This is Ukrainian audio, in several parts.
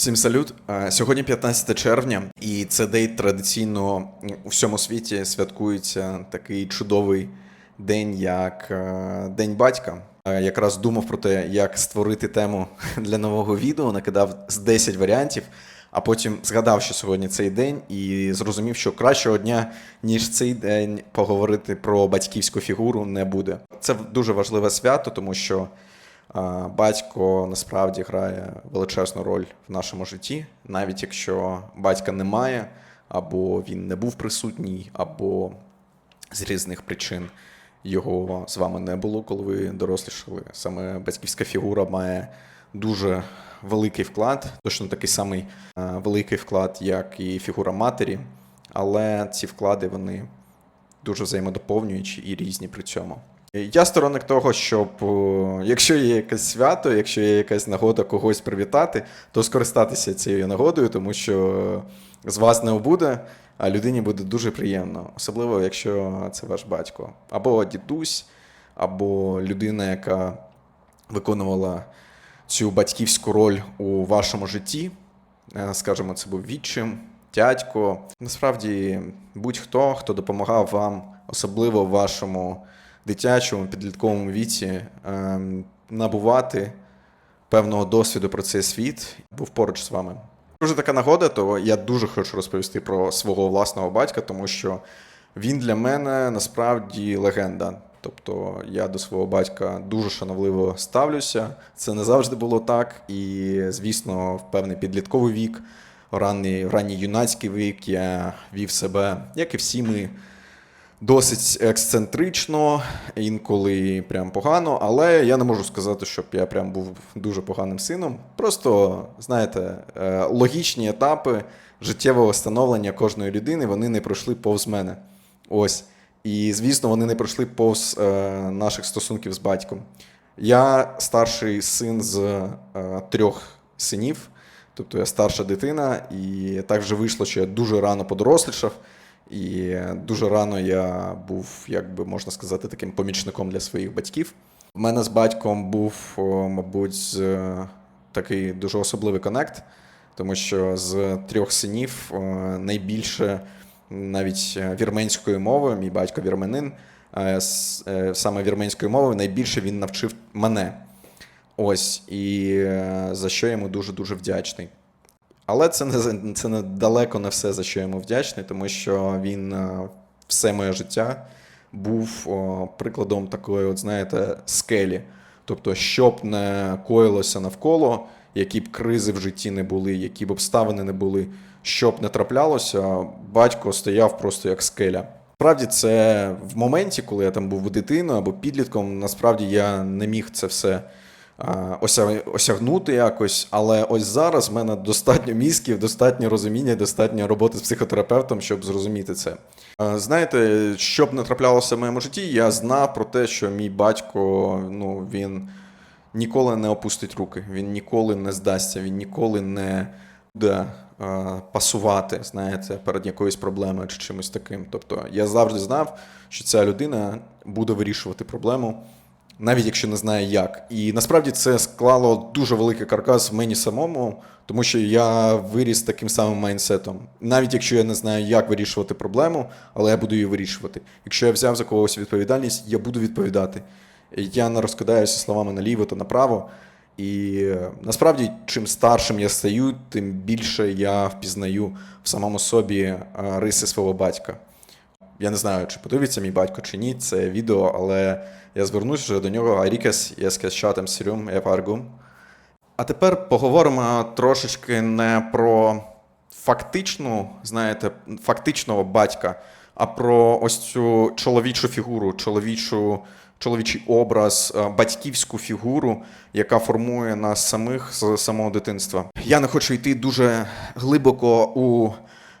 Всім салют. Сьогодні 15 червня, і це день традиційно у всьому світі святкується такий чудовий день, як е, День батька. Якраз думав про те, як створити тему для нового відео, накидав з 10 варіантів, а потім згадав, що сьогодні цей день, і зрозумів, що кращого дня, ніж цей день, поговорити про батьківську фігуру не буде. Це дуже важливе свято, тому що. Батько насправді грає величезну роль в нашому житті, навіть якщо батька немає, або він не був присутній, або з різних причин його з вами не було, коли ви дорослішали. Саме батьківська фігура має дуже великий вклад, точно такий самий великий вклад, як і фігура матері, але ці вклади вони дуже взаємодоповнюючі і різні при цьому. Я сторонник того, щоб якщо є якесь свято, якщо є якась нагода когось привітати, то скористатися цією нагодою, тому що з вас не буде, а людині буде дуже приємно, особливо якщо це ваш батько, або дідусь, або людина, яка виконувала цю батьківську роль у вашому житті. Е, Скажімо, це був відчим, дядько. Насправді, будь-хто, хто допомагав вам, особливо в вашому дитячому, підлітковому віці, ем, набувати певного досвіду про цей світ, був поруч з вами. Дуже така нагода, то я дуже хочу розповісти про свого власного батька, тому що він для мене насправді легенда. Тобто я до свого батька дуже шановливо ставлюся. Це не завжди було так. І, звісно, в певний підлітковий вік, ранній, ранній юнацький вік я вів себе, як і всі ми, досить ексцентрично, інколи прям погано, але я не можу сказати, щоб я прям був дуже поганим сином. Просто, знаєте, е, логічні етапи життєвого становлення кожної людини вони не пройшли повз мене. Ось. І, звісно, вони не пройшли повз е, наших стосунків з батьком. Я старший син з е, трьох синів, тобто я старша дитина, і так вже вийшло, що я дуже рано подорослішав. І дуже рано я був, як би можна сказати, таким помічником для своїх батьків. У мене з батьком був, мабуть, е, такий дуже особливий конект, тому що з трьох синів найбільше навіть е, вірменської мови, мій батько вірменин, е, саме вірменської мови найбільше він навчив мене. Ось, і за що йому дуже-дуже вдячний. Але це не це не далеко не все, за що йому вдячний, тому що він е, все моє життя був прикладом такої, от знаєте, скелі. Тобто, що б не коїлося навколо, які б кризи в житті не були, які б обставини не були, що б не траплялося, батько стояв просто як скеля. Справді, це в моменті, коли я там був дитиною або підлітком, насправді я не міг це все осягнути якось. Але ось зараз в мене достатньо мізків, достатньо розуміння, достатньо роботи з психотерапевтом, щоб зрозуміти це. Знаєте, що б не траплялося в моєму житті, я знав про те, що мій батько, ну він ніколи не опустить руки, він ніколи не здасться, він ніколи не буде пасувати, знаєте, перед якоюсь проблемою чи чимось таким. Тобто я завжди знав, що ця людина буде вирішувати проблему, навіть якщо не знає як. І насправді це склало дуже великий каркас в мені самому, тому що я виріс таким самим майнсетом. Навіть якщо я не знаю, як вирішувати проблему, але я буду її вирішувати. Якщо я взяв за когось відповідальність, я буду відповідати. Я не розкидаюся словами наліво та направо. І е, насправді, чим старшим я стаю, тим більше я впізнаю в самому собі е, риси свого батька. Я не знаю, чи подивиться мій батько чи ні це відео, але я звернусь вже до нього. Арікес, єскес шатем сірюм, епаргум. А тепер поговоримо трошечки не про фактичну, знаєте, фактичного батька, а про ось цю чоловічу фігуру, чоловічу, чоловічий образ, е, батьківську фігуру, яка формує нас самих з самого дитинства. Я не хочу йти дуже глибоко у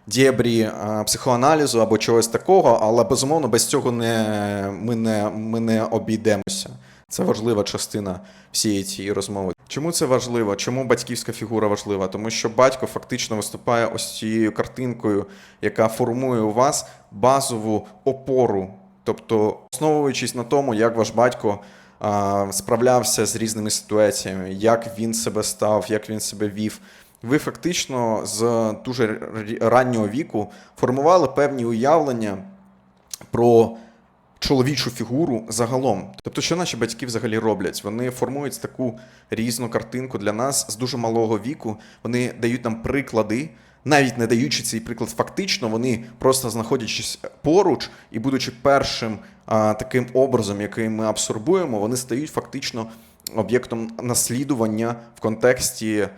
дєбрі е, психоаналізу або чогось такого, але безумовно без цього не, ми, не, ми не обійдемося. Це важлива частина всієї цієї розмови. Чому це важливо? Чому батьківська фігура важлива? Тому що батько фактично виступає ось цією картинкою, яка формує у вас базову опору. Тобто, основуючись на тому, як ваш батько справлявся з різними ситуаціями, як він себе став, як він себе вів, ви фактично з дуже раннього віку формували певні уявлення про чоловічу фігуру загалом. Тобто, що наші батьки взагалі роблять? Вони формують таку різну картинку для нас з дуже малого віку. Вони дають нам приклади, навіть не даючи цей приклад фактично, вони просто знаходячись поруч і будучи першим а, таким образом, який ми абсорбуємо, вони стають фактично об'єктом наслідування в контексті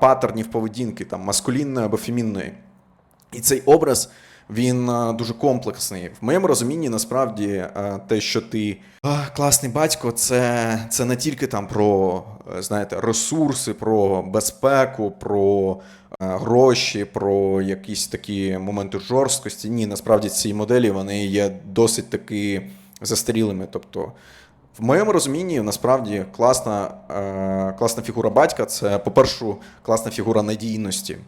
паттернів поведінки, там маскулінної або фемінної. І цей образ він дуже комплексний. В моєму розумінні, насправді, те, що ти класний батько, це, це не тільки там про е, знаєте, ресурси, про безпеку, про е, гроші, про якісь такі моменти жорсткості. Ні, насправді ці моделі вони є досить таки застарілими. Тобто, в моєму розумінні, насправді, класна, е, класна фігура батька це, по-перше, класна фігура надійності.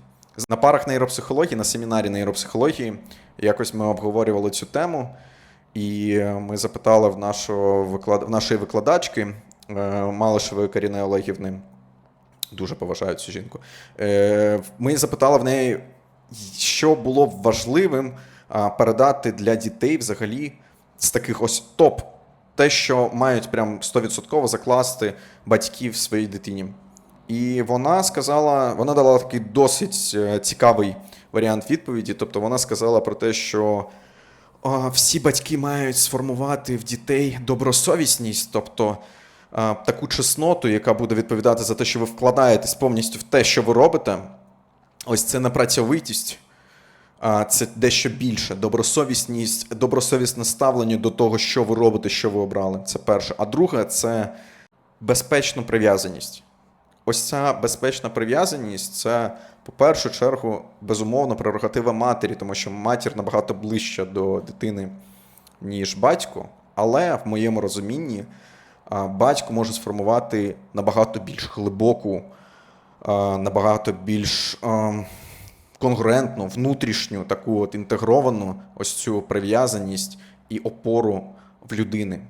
На парах нейропсихології, на семінарі нейропсихології, якось ми обговорювали цю тему, і ми запитали в, нашого в нашої викладачки е, Малишевої Каріни Олегівни, дуже поважаю цю жінку. Е, Ми запитали в неї, що було б важливим передати для дітей взагалі з таких ось топ, те, що мають прям 100% закласти батьків своїй дитині. І вона сказала, вона дала такий досить е, цікавий варіант відповіді. Тобто вона сказала про те, що всі батьки мають сформувати в дітей добросовісність, тобто таку чесноту, яка буде відповідати за те, що ви вкладаєтесь повністю в те, що ви робите. Ось це непрацьовитість, а це дещо більше. Добросовісність, добросовісне ставлення до того, що ви робите, що ви обрали. Це перше. А друге це безпечна прив'язаність. Ось ця безпечна прив'язаність це, по першу чергу, безумовно, прерогатива матері, тому що матір набагато ближча до дитини, ніж батько. Але в моєму розумінні батько може сформувати набагато більш глибоку, набагато більш а, конгруентну, внутрішню, таку от інтегровану ось цю прив'язаність і опору в людини.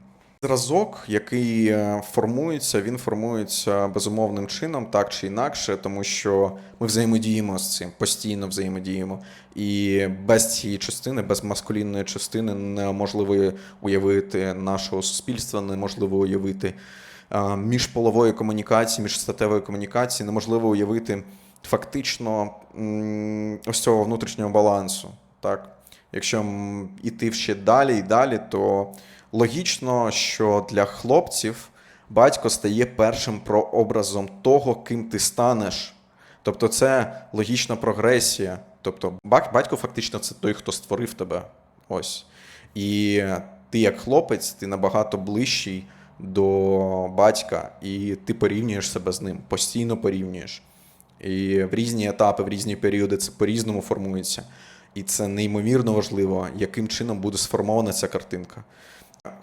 Зразок, який е, формується, він формується безумовним чином, так чи інакше, тому що ми взаємодіємо з цим, постійно взаємодіємо. І без цієї частини, без маскулінної частини, неможливо уявити нашого суспільства, неможливо уявити е, міжполової комунікації, міжстатевої комунікації, неможливо уявити фактично ось цього внутрішнього балансу. Так? Якщо м, іти ще далі і далі, то логічно, що для хлопців батько стає першим прообразом того, ким ти станеш. Тобто це логічна прогресія. Тобто, батько фактично це той, хто створив тебе. Ось. І ти, як хлопець, ти набагато ближчий до батька, і ти порівнюєш себе з ним, постійно порівнюєш. І в різні етапи, в різні періоди це по-різному формується. І це неймовірно важливо, яким чином буде сформована ця картинка.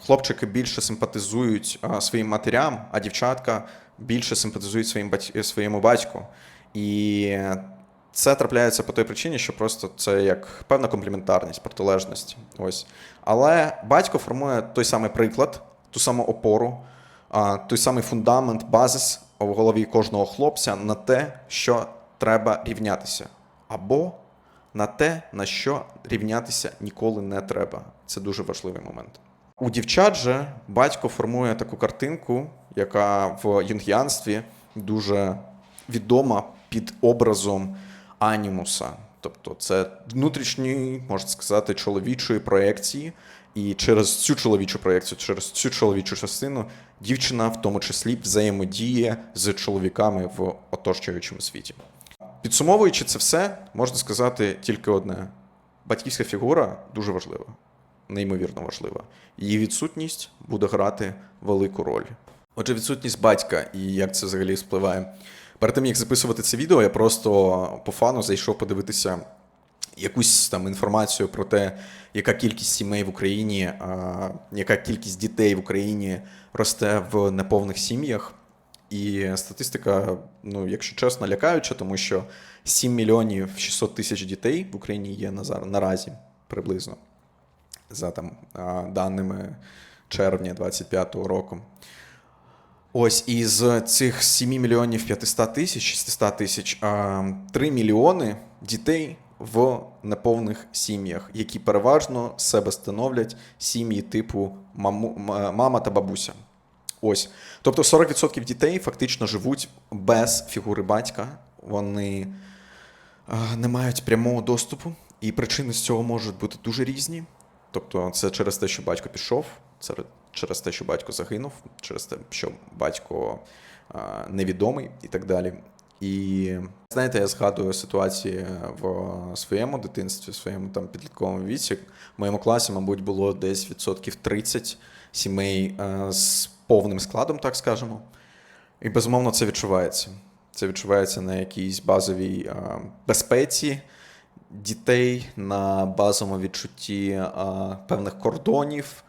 Хлопчики більше симпатизують своїм матерям, а дівчатка більше симпатизують своїм бать... своєму батьку. І це трапляється по той причині, що просто це як певна комплементарність, протилежність. Ось. Але батько формує той самий приклад, ту саму опору, той самий фундамент, базис в голові кожного хлопця на те, що треба рівнятися. Або на те, на що рівнятися ніколи не треба. Це дуже важливий момент. У дівчат же батько формує таку картинку, яка в юнгіанстві дуже відома під образом анімуса. Тобто це внутрішньої, можна сказати, чоловічої проекції. І через цю чоловічу проекцію, через цю чоловічу частину дівчина в тому числі взаємодіє з чоловіками в оточуючому світі. Підсумовуючи це все, можна сказати тільки одне: батьківська фігура дуже важлива, неймовірно важлива. Її відсутність буде грати велику роль. Отже, відсутність батька і як це взагалі впливає. Перед тим як записувати це відео, я просто по фану зайшов подивитися якусь там інформацію про те, яка кількість сімей в Україні, а, яка кількість дітей в Україні росте в неповних сім'ях. І статистика, ну, якщо чесно, лякаюча, тому що 7 мільйонів 600 тисяч дітей в Україні є на зар- наразі приблизно за там даними червня 25-го року. Ось із цих 7 мільйонів 500 тисяч, 600 тисяч, 3 мільйони дітей в неповних сім'ях, які переважно себе становлять сім'ї типу маму, мама та бабуся. Ось. Тобто 40% дітей фактично живуть без фігури батька. Вони не мають прямого доступу, і причини з цього можуть бути дуже різні. Тобто, це через те, що батько пішов, це через те, що батько загинув, через те, що батько невідомий і так далі. І знаєте, я згадую ситуації в своєму дитинстві, в своєму там підлітковому віці. В моєму класі, мабуть, було десь відсотків 30 сімей е, з повним складом, так скажемо. І безумовно це відчувається. Це відчувається на якійсь базовій е, безпеці дітей, на базовому відчутті е, певних кордонів.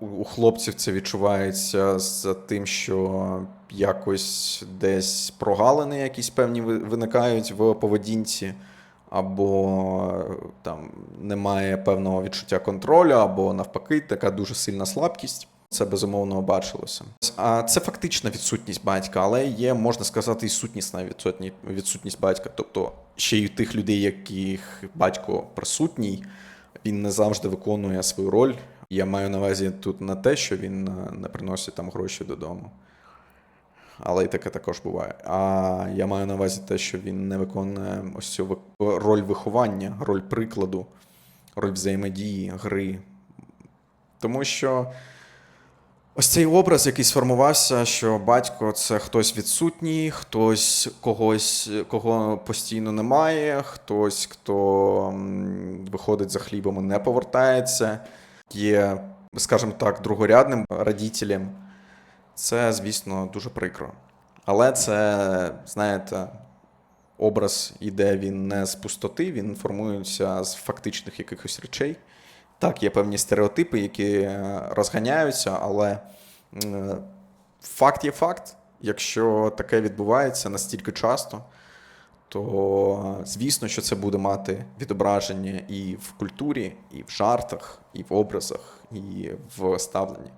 У- хлопців це відчувається з тим, що якось десь прогалини якісь певні виникають в поведінці, або е, там немає певного відчуття контролю, або навпаки, така дуже сильна слабкість. Це безумовно бачилося. А це фактична відсутність батька, але є, можна сказати, і сутнісна відсутність батька. Тобто ще й у тих людей, яких батько присутній, він не завжди виконує свою роль. Я маю на увазі тут не те, що він е, не приносить там гроші додому. Але і таке також буває. А я маю на увазі те, що він не виконує ось цю роль виховання, роль прикладу, роль взаємодії, гри. Тому що ось цей образ, який сформувався, що батько це хтось відсутній, хтось когось, кого постійно немає, хтось, хто виходить за хлібом і не повертається, є, скажімо так, другорядним радітелем. Це, звісно, дуже прикро. Але це, знаєте, образ іде він не з пустоти, він формується з фактичних якихось речей. Так, є певні стереотипи, які е, розганяються, але е, факт є факт. Якщо таке відбувається настільки часто, то звісно, що це буде мати відображення і в культурі, і в жартах, і в образах, і в ставленні.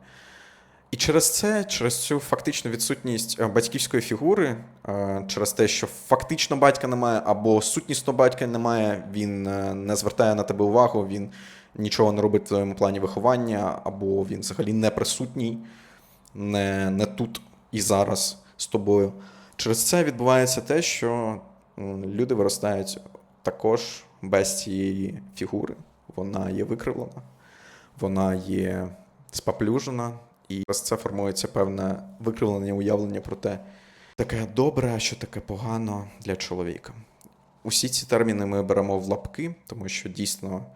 І через це, через цю фактичну відсутність е, батьківської фігури, е, через те, що фактично батька немає, або сутнісно батька немає, він е, не звертає на тебе увагу, він нічого не робить в твоєму плані виховання, або він взагалі не присутній, не, не тут і зараз з тобою. Через це відбувається те, що люди виростають також без цієї фігури. Вона є викривлена, вона є споплюжена, і це формується певне викривлене уявлення про те, таке добре, що таке погано для чоловіка. Усі ці терміни ми беремо в лапки, тому що дійсно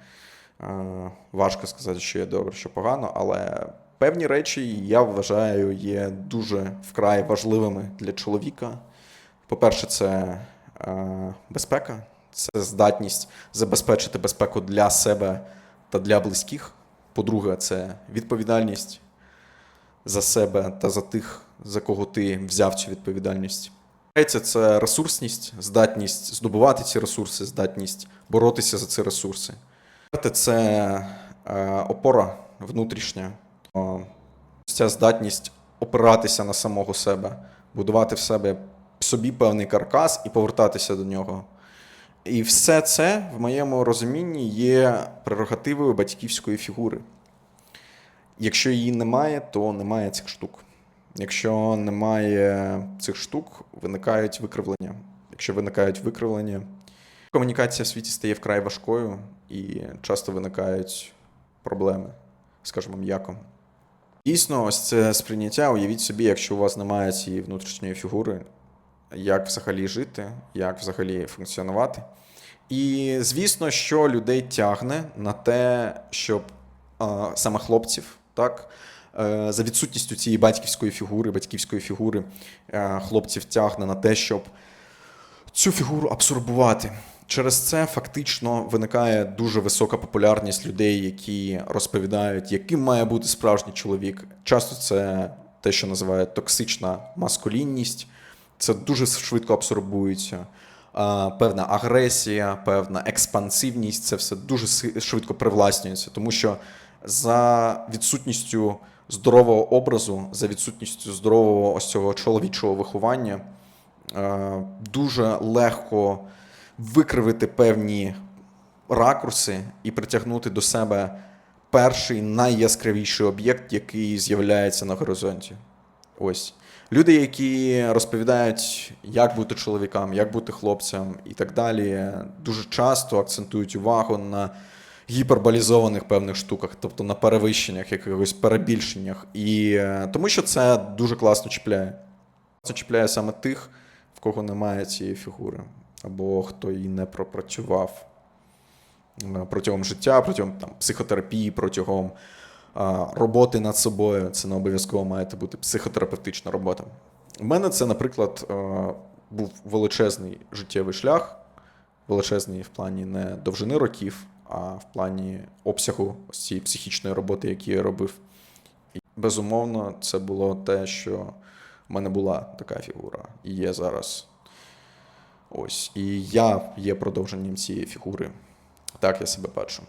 е, важко сказати, що є добре, що погано, але певні речі, я вважаю, є дуже вкрай важливими для чоловіка. По-перше, це е, безпека, це здатність забезпечити безпеку для себе та для близьких. По-друге, це відповідальність за себе та за тих, за кого ти взяв цю відповідальність. Це ресурсність, здатність здобувати ці ресурси, здатність боротися за ці ресурси. Це е, опора внутрішня, ця здатність опиратися на самого себе, будувати в себе собі певний каркас і повертатися до нього. І все це, в моєму розумінні, є прерогативою батьківської фігури. Якщо її немає, то немає цих штук. Якщо немає цих штук, виникають викривлення. Якщо виникають викривлення, комунікація в світі стає вкрай важкою і часто виникають проблеми, скажімо, м'яко. Дійсно, ось це сприйняття. Уявіть собі, якщо у вас немає цієї внутрішньої фігури, як взагалі жити, як взагалі функціонувати. І звісно, що людей тягне на те, щоб а, саме хлопців, так, е, за відсутністю цієї батьківської фігури, батьківської фігури, е, хлопців тягне на те, щоб цю фігуру абсорбувати. Через це фактично виникає дуже висока популярність людей, які розповідають, яким має бути справжній чоловік. Часто це те, що називають токсична маскулінність. Це дуже швидко абсорбується. Певна агресія, певна експансивність це все дуже швидко привласнюється, тому що за відсутністю здорового образу, за відсутністю здорового ось цього чоловічого виховання, е, дуже легко викривити певні ракурси і притягнути до себе перший найяскравіший об'єкт, який з'являється на горизонті. Ось. Люди, які розповідають, як бути чоловікам, як бути хлопцям і так далі, дуже часто акцентують увагу на гіперболізованих певних штуках, тобто на перевищеннях, якихось перебільшеннях. І е, тому що це дуже класно чіпляє. Це чіпляє саме тих, в кого немає цієї фігури, або хто її не пропрацював е, протягом життя, протягом там, психотерапії, протягом а, роботи над собою. Це не обов'язково має бути психотерапевтична робота. У мене це, наприклад, е, був величезний життєвий шлях, величезний в плані не довжини років, а в плані обсягу ось цієї психічної роботи, яку я робив. І, безумовно, це було те, що в мене була така фігура, і є зараз. Ось. І я є продовженням цієї фігури. Так я себе бачу.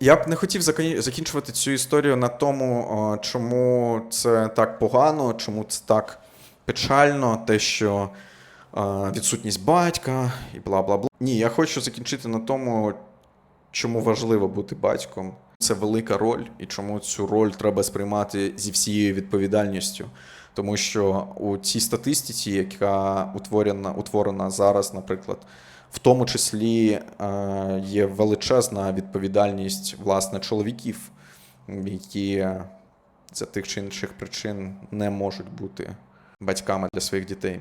Я б не хотів закінчувати цю історію на тому, чому це так погано, чому це так печально, те, що відсутність батька і бла бла бла. Ні, я хочу закінчити на тому, чому важливо бути батьком. Це велика роль, і чому цю роль треба сприймати зі всією відповідальністю. Тому що у цій статистиці, яка утворена, утворена зараз, наприклад, в тому числі е, є величезна відповідальність власне чоловіків, які за тих чи інших причин не можуть бути батьками для своїх дітей.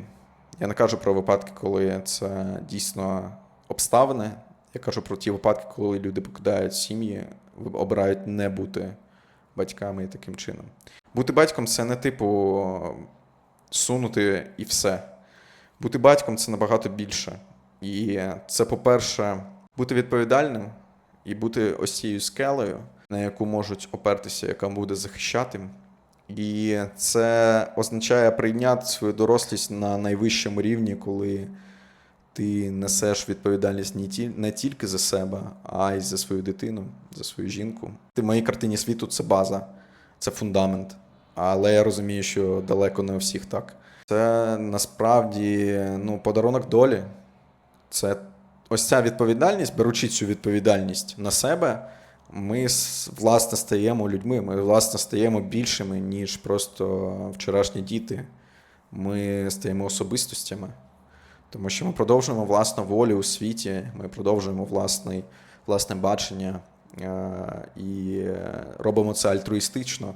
Я не кажу про випадки, коли це дійсно обставини. Я кажу про ті випадки, коли люди покидають сім'ї, обирають не бути батьками і таким чином. Бути батьком це не типу сунути і все. Бути батьком це набагато більше. І це, по-перше, бути відповідальним і бути ось цією скелею, на яку можуть опертися, яка буде захищати. І це означає прийняти свою дорослість на найвищому рівні, коли ти несеш відповідальність не, ті, не тільки за себе, а й за свою дитину, за свою жінку. Ти в моїй картині світу це база, це фундамент. Але я розумію, що далеко не у всіх так. Це насправді ну, подарунок долі. Це ось ця відповідальність, беручи цю відповідальність на себе, ми власне стаємо людьми, ми власне стаємо більшими, ніж просто вчорашні діти. Ми стаємо особистостями. Тому що ми продовжуємо власну волю у світі, ми продовжуємо власний, власне бачення е, і робимо це альтруїстично,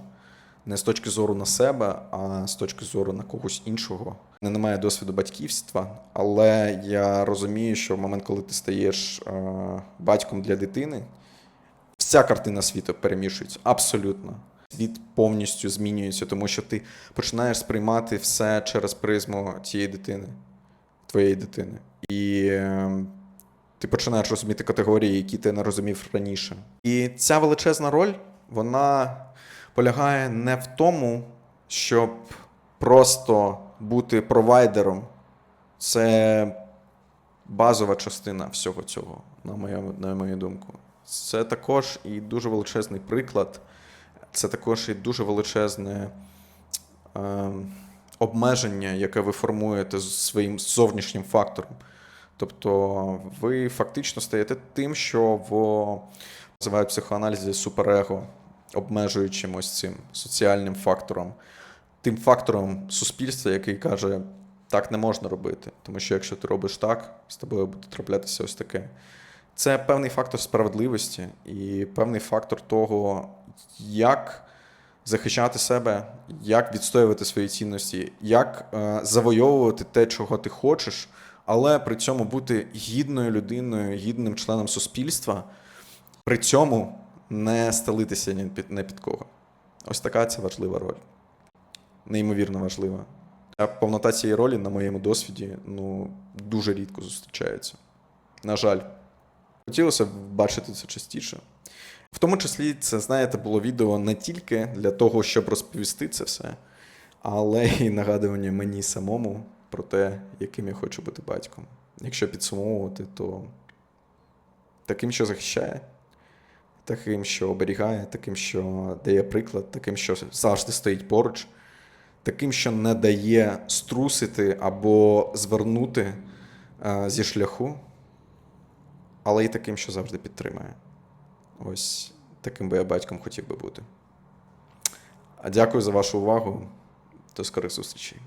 не з точки зору на себе, а з точки зору на когось іншого. Мене немає досвіду батьківства, але я розумію, що в момент, коли ти стаєш е, батьком для дитини, вся картина світу перемішується абсолютно. Світ повністю змінюється, тому що ти починаєш сприймати все через призму цієї дитини, твоєї дитини. І е, ти починаєш розуміти категорії, які ти не розумів раніше. І ця величезна роль, вона полягає не в тому, щоб просто бути провайдером. Це базова частина всього цього, на мою, на мою думку. Це також і дуже величезний приклад, це також і дуже величезне е, обмеження, яке ви формуєте з своїм зовнішнім фактором. Тобто ви фактично стаєте тим, що в називають психоаналізі суперего, обмежуючим ось цим соціальним фактором, тим фактором суспільства, який каже, так не можна робити. Тому що якщо ти робиш так, з тобою буде траплятися ось таке. Це певний фактор справедливості і певний фактор того, як захищати себе, як відстоювати свої цінності, як е, завойовувати те, чого ти хочеш, але при цьому бути гідною людиною, гідним членом суспільства, при цьому не стелитися ні під, не під кого. Ось така це важлива роль. Неймовірно важлива. А повнота цієї ролі, на моєму досвіді, ну, дуже рідко зустрічається. На жаль. Хотілося б бачити це частіше. В тому числі, це, знаєте, було відео не тільки для того, щоб розповісти це все, але й нагадування мені самому про те, яким я хочу бути батьком. Якщо підсумовувати, то таким, що захищає, таким, що оберігає, таким, що дає приклад, таким, що завжди стоїть поруч, таким, що не дає струсити або звернути е, зі шляху, але й таким, що завжди підтримує. Ось таким би я батьком хотів би бути. А дякую за вашу увагу. До скорих зустрічей.